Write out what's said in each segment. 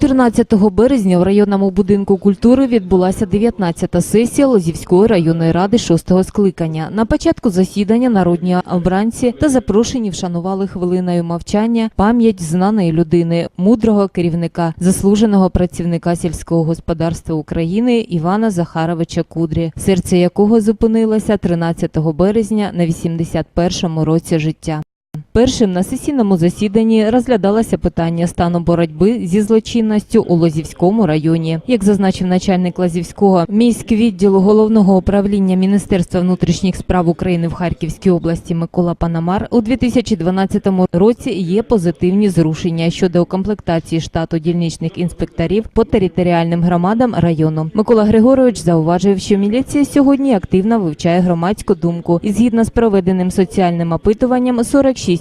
14 березня в районному будинку культури відбулася 19-та сесія Лозівської районної ради 6-го скликання. На початку засідання народні обранці та запрошені вшанували хвилиною мовчання пам'ять знаної людини, мудрого керівника, заслуженого працівника сільського господарства України Івана Захаровича Кудрі, серце якого зупинилося 13 березня на 81-му році життя. Першим на сесійному засіданні розглядалося питання стану боротьби зі злочинністю у Лозівському районі. Як зазначив начальник Лозівського міськвідділу головного управління Міністерства внутрішніх справ України в Харківській області Микола Панамар, у 2012 році є позитивні зрушення щодо укомплектації штату дільничних інспекторів по територіальним громадам району. Микола Григорович зауважив, що міліція сьогодні активно вивчає громадську думку і згідно з проведеним соціальним опитуванням 46%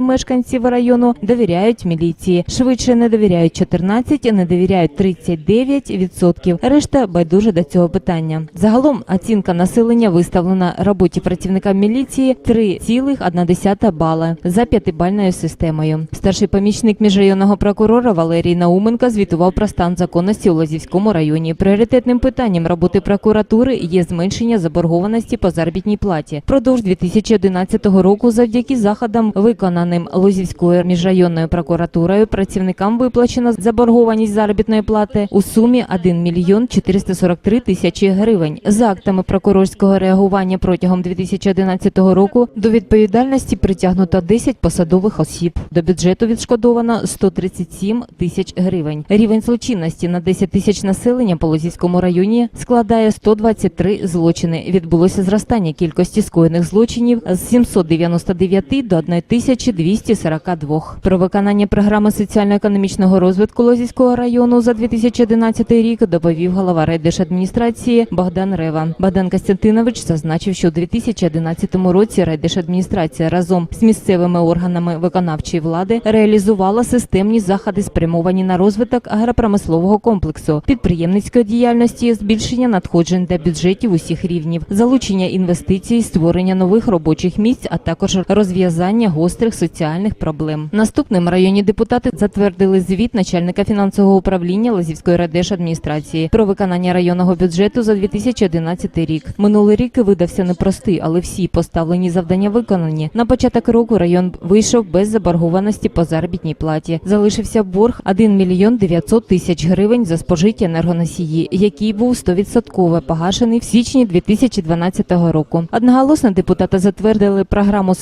мешканців району довіряють міліції. Швидше не довіряють 14, не довіряють 39%. Решта байдуже до цього питання. Загалом оцінка населення виставлена роботі працівника міліції 3,1 бала за п'ятибальною системою. Старший помічник міжрайонного прокурора Валерій Науменко звітував про стан законності у Лозівському районі. Пріоритетним питанням роботи прокуратури є зменшення заборгованості по заробітній платі. Продовж 2011 року, завдяки заходам, виконаним Лозівською міжрайонною прокуратурою, працівникам виплачено заборгованість заробітної плати у сумі 1 мільйон 443 тисячі гривень. За актами прокурорського реагування протягом 2011 року до відповідальності притягнуто 10 посадових осіб. До бюджету відшкодовано 137 тисяч гривень. Рівень злочинності на 10 тисяч населення по Лозівському районі складає 123 злочини. Відбулося зростання кількості скоєних злочинів з 799 до 1242. Про виконання програми соціально-економічного розвитку Лозівського району за 2011 рік доповів голова райдержадміністрації Богдан Рева. Богдан Костянтинович зазначив, що у 2011 році райдержадміністрація разом з місцевими органами виконавчої влади реалізувала системні заходи, спрямовані на розвиток агропромислового комплексу, підприємницької діяльності, збільшення надходжень для бюджетів усіх рівнів, залучення інвестицій, створення нових робочих місць, а також розв'язання гострих соціальних проблем. Наступним районні депутати затвердили звіт начальника фінансового управління Лозівської райдержадміністрації про виконання районного бюджету за 2011 рік. Минулий рік видався непростий, але всі поставлені завдання виконані. На початок року район вийшов без заборгованості по заробітній платі. Залишився борг 1 мільйон 900 тисяч гривень за спожиті енергоносії, який був 100% погашений в січні 2012 року. Одноголосно депутати затвердили програму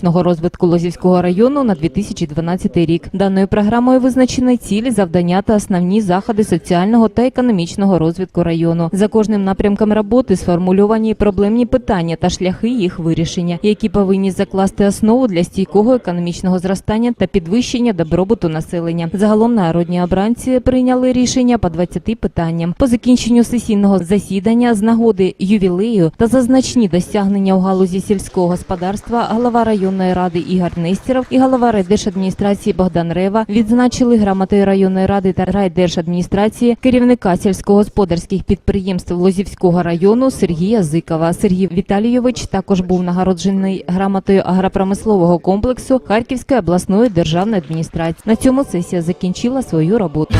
соціально-економічного розвитку Лозівського району на 2012 рік. Даною програмою визначені цілі, завдання та основні заходи соціального та економічного розвитку району. За кожним напрямком роботи сформульовані проблемні питання та шляхи їх вирішення, які повинні закласти основу для стійкого економічного зростання та підвищення добробуту населення. Загалом народні обранці прийняли рішення по 20 питанням. По закінченню сесійного засідання з нагоди ювілею та за значні досягнення у галузі сільського господарства голова районної ради Ігор Нестеров і голова райдержадміністрації Богдан Рева відзначили грамотою районної ради та райдержадміністрації керівника сільськогосподарських підприємств Лозівського району Сергія Зикова. Сергій Віталійович також був нагороджений грамотою агропромислового комплексу Харківської обласної державної адміністрації. На цьому сесія закінчила свою роботу.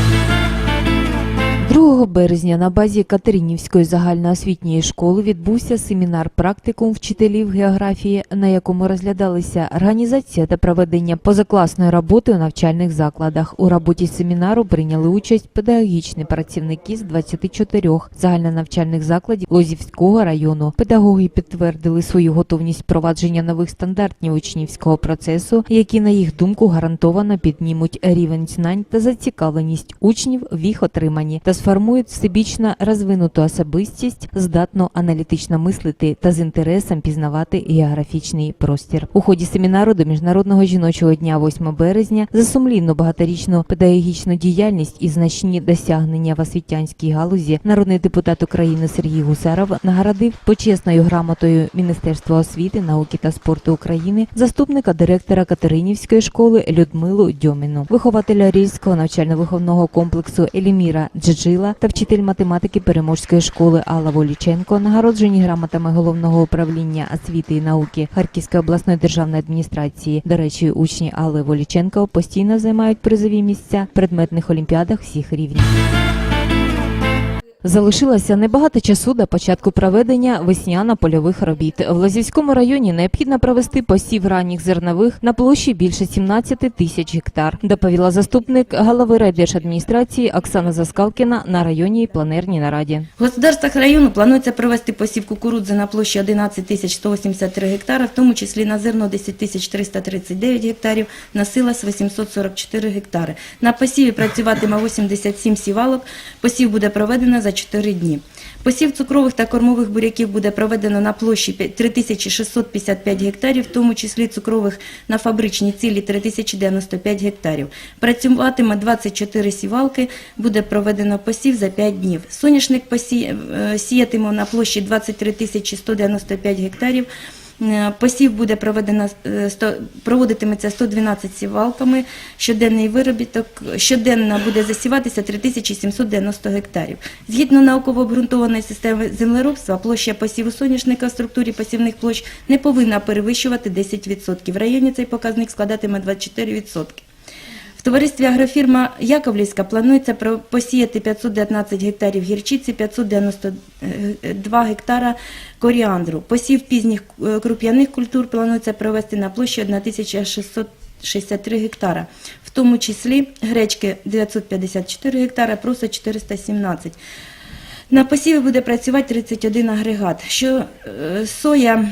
2 березня на базі Катеринівської загальноосвітньої школи відбувся семінар практикум вчителів географії, на якому розглядалися організація та проведення позакласної роботи у навчальних закладах. У роботі семінару прийняли участь педагогічні працівники з 24 загальнонавчальних закладів Лозівського району. Педагоги підтвердили свою готовність впровадження нових стандартів учнівського процесу, які, на їх думку, гарантовано піднімуть рівень знань та зацікавленість учнів в їх отриманні та сформують всебічно розвинуту особистість, здатну аналітично мислити та з інтересом пізнавати географічний простір. У ході семінару до міжнародного жіночого дня 8 березня за сумлінну багаторічну педагогічну діяльність і значні досягнення в освітянській галузі народний депутат України Сергій Гусаров нагородив почесною грамотою Міністерства освіти, науки та спорту України заступника директора Катеринівської школи Людмилу Дьоміну, вихователя Рільського навчально-виховного комплексу Еліміра Джиджи старожила та вчитель математики Переможської школи Алла Воліченко, нагороджені грамотами головного управління освіти і науки Харківської обласної державної адміністрації. До речі, учні Алли Воліченко постійно займають призові місця в предметних олімпіадах всіх рівнів. Залишилося небагато часу до початку проведення весняно-польових робіт. В Лозівському районі необхідно провести посів ранніх зернових на площі більше 17 тисяч гектар, доповіла заступник голови райдержадміністрації Оксана Заскалкіна на районній планерній нараді. В господарствах району планується провести посів кукурудзи на площі 11 тисяч 183 гектара, в тому числі на зерно 10 тисяч 339 гектарів, на силас 844 гектари. На посіві працюватиме 87 сівалок, посів буде проведено за 4 дні. Посів цукрових та кормових буряків буде проведено на площі 3655 гектарів, в тому числі цукрових на фабричні цілі 3095 гектарів. Працюватиме 24 сівалки, буде проведено посів за 5 днів. Соняшник е, сіятиме на площі 23 195 гектарів. Е, Посів буде проведено е, проводитиметься 112 сівалками. Щоденний виробіток щоденно буде засіватися 3790 гектарів. Згідно науково обґрунтованої системи землеробства, площа посіву соняшника в структурі посівних площ не повинна перевищувати 10%. В районі цей показник складатиме 24%. В товаристві агрофірма Яковлівська планується посіяти 519 гектарів гірчиці, 592 гектара коріандру. Посів пізніх е, круп'яних культур планується провести на площі 1663 гектара, в тому числі гречки 954 гектара, проса 417. На посіві буде працювати 31 агрегат. Що е, соя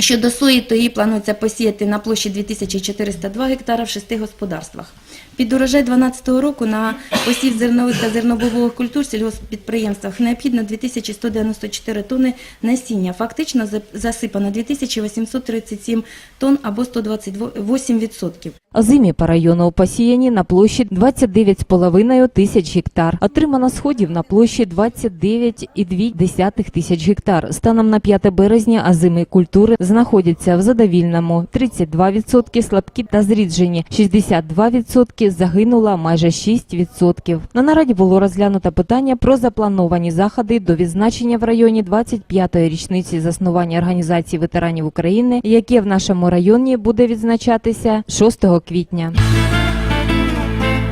Щодо сої, то її планується посіяти на площі 2402 гектара в шести господарствах. Під урожай 2012 року на посів зернових та зернобобових культур в сільгосппідприємствах необхідно 2194 тонни насіння. Фактично за- засипано 2837 тонн або 128%. Озимі по району посіяні на площі 29,5 тисяч гектар. Отримано сходів на площі 29,2 тисяч гектар. Станом на 5 березня озимі культури знаходяться в задовільному 32%, слабкі та зріджені 62%, загинула майже 6%. На нараді було розглянуто питання про заплановані заходи до відзначення в районі 25-ї річниці заснування організації ветеранів України, яке в нашому районі буде відзначатися 6 квітня.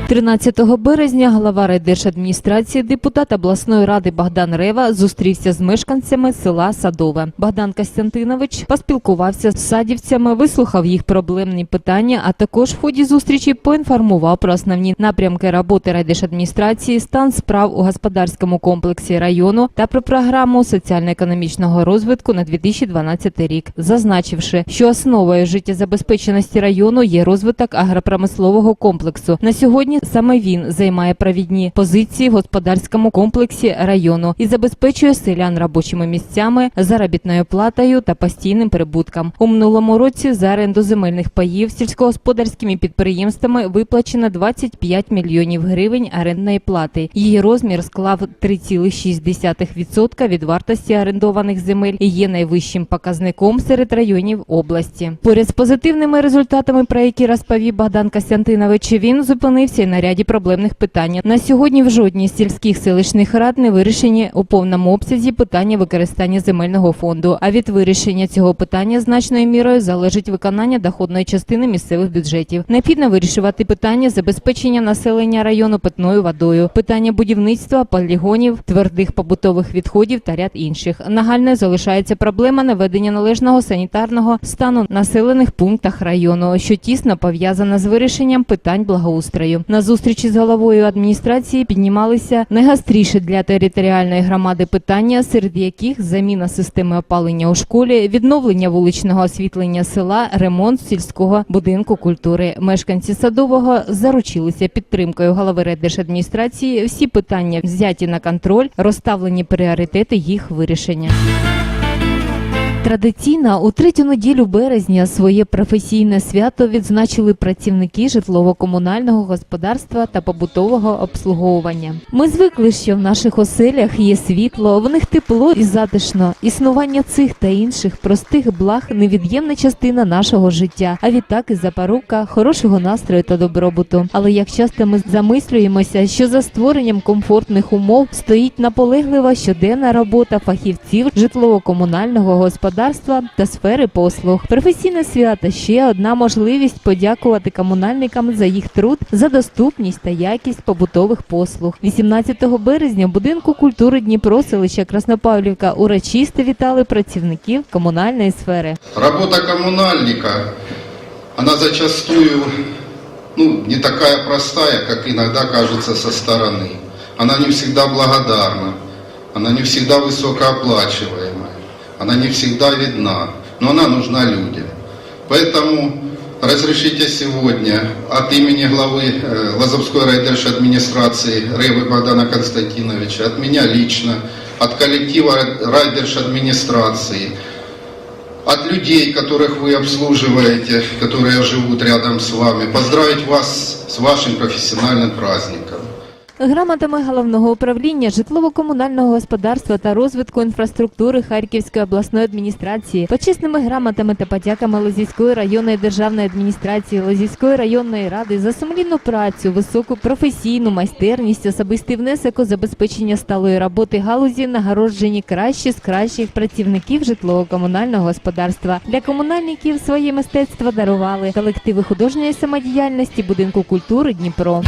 13 березня глава райдержадміністрації депутат обласної ради Богдан Рева зустрівся з мешканцями села Садове. Богдан Костянтинович поспілкувався з садівцями, вислухав їх проблемні питання, а також в ході зустрічі поінформував про основні напрямки роботи райдержадміністрації, стан справ у господарському комплексі району та про програму соціально-економічного розвитку на 2012 рік, зазначивши, що основою життєзабезпеченості району є розвиток агропромислового комплексу. На сьогодні саме він займає провідні позиції в господарському комплексі району і забезпечує селян робочими місцями, заробітною платою та постійним прибутком. У минулому році за оренду земельних паїв сільськогосподарськими підприємствами виплачено 25 мільйонів гривень орендної плати. Її розмір склав 3,6% від вартості орендованих земель і є найвищим показником серед районів області. Поряд з позитивними результатами, про які розповів Богдан Костянтинович, він зупинився на ряді проблемних питань. На сьогодні в жодній з сільських селищних рад не вирішені у повному обсязі питання використання земельного фонду. А від вирішення цього питання значною мірою залежить виконання доходної частини місцевих бюджетів. Необхідно вирішувати питання забезпечення населення району питною водою, питання будівництва, полігонів, твердих побутових відходів та ряд інших. Нагальною залишається проблема наведення належного санітарного стану населених пунктах району, що тісно пов'язана з вирішенням питань благоустрою. На зустрічі з головою адміністрації піднімалися найгастріші для територіальної громади питання, серед яких заміна системи опалення у школі, відновлення вуличного освітлення села, ремонт сільського будинку культури. Мешканці садового заручилися підтримкою голови райдержадміністрації. Всі питання взяті на контроль, розставлені пріоритети їх вирішення. Традиційно у третю неділю березня своє професійне свято відзначили працівники житлово-комунального господарства та побутового обслуговування. Ми звикли, що в наших оселях є світло, в них тепло і затишно. Існування цих та інших простих благ невід'ємна частина нашого життя, а відтак і запорука хорошого настрою та добробуту. Але як часто ми замислюємося, що за створенням комфортних умов стоїть наполеглива щоденна робота фахівців житлово-комунального господарства та сфери послуг. Професійне свято ще одна можливість подякувати комунальникам за їх труд, за доступність та якість побутових послуг. 18 березня будинку культури Дніпро селища Краснопавлівка урочисто вітали працівників комунальної сфери. Работа коммунальника, она зачастую ну, не такая простая, как иногда кажется со стороны. Она не всегда благодарна, она не всегда высокооплачиваемая, она не всегда видна, но она нужна людям. Поэтому разрешите сегодня от имени главы э, Лазовской райдержадминистрации Рыбы Богдана Константиновича, от меня лично, от коллектива райдержадминистрации, от людей, которых вы обслуживаете, которые живут рядом с вами, поздравить вас с вашим профессиональным праздником. Грамотами головного управління житлово-комунального господарства та розвитку інфраструктури Харківської обласної адміністрації, почесними грамотами та подяками Лозівської районної державної адміністрації, Лозівської районної ради за сумлінну працю, високу професійну майстерність, особистий внесок у забезпечення сталої роботи галузі нагороджені кращі з кращих працівників житлово-комунального господарства. Для комунальників своє мистецтво дарували колективи художньої самодіяльності будинку культури Дніпро.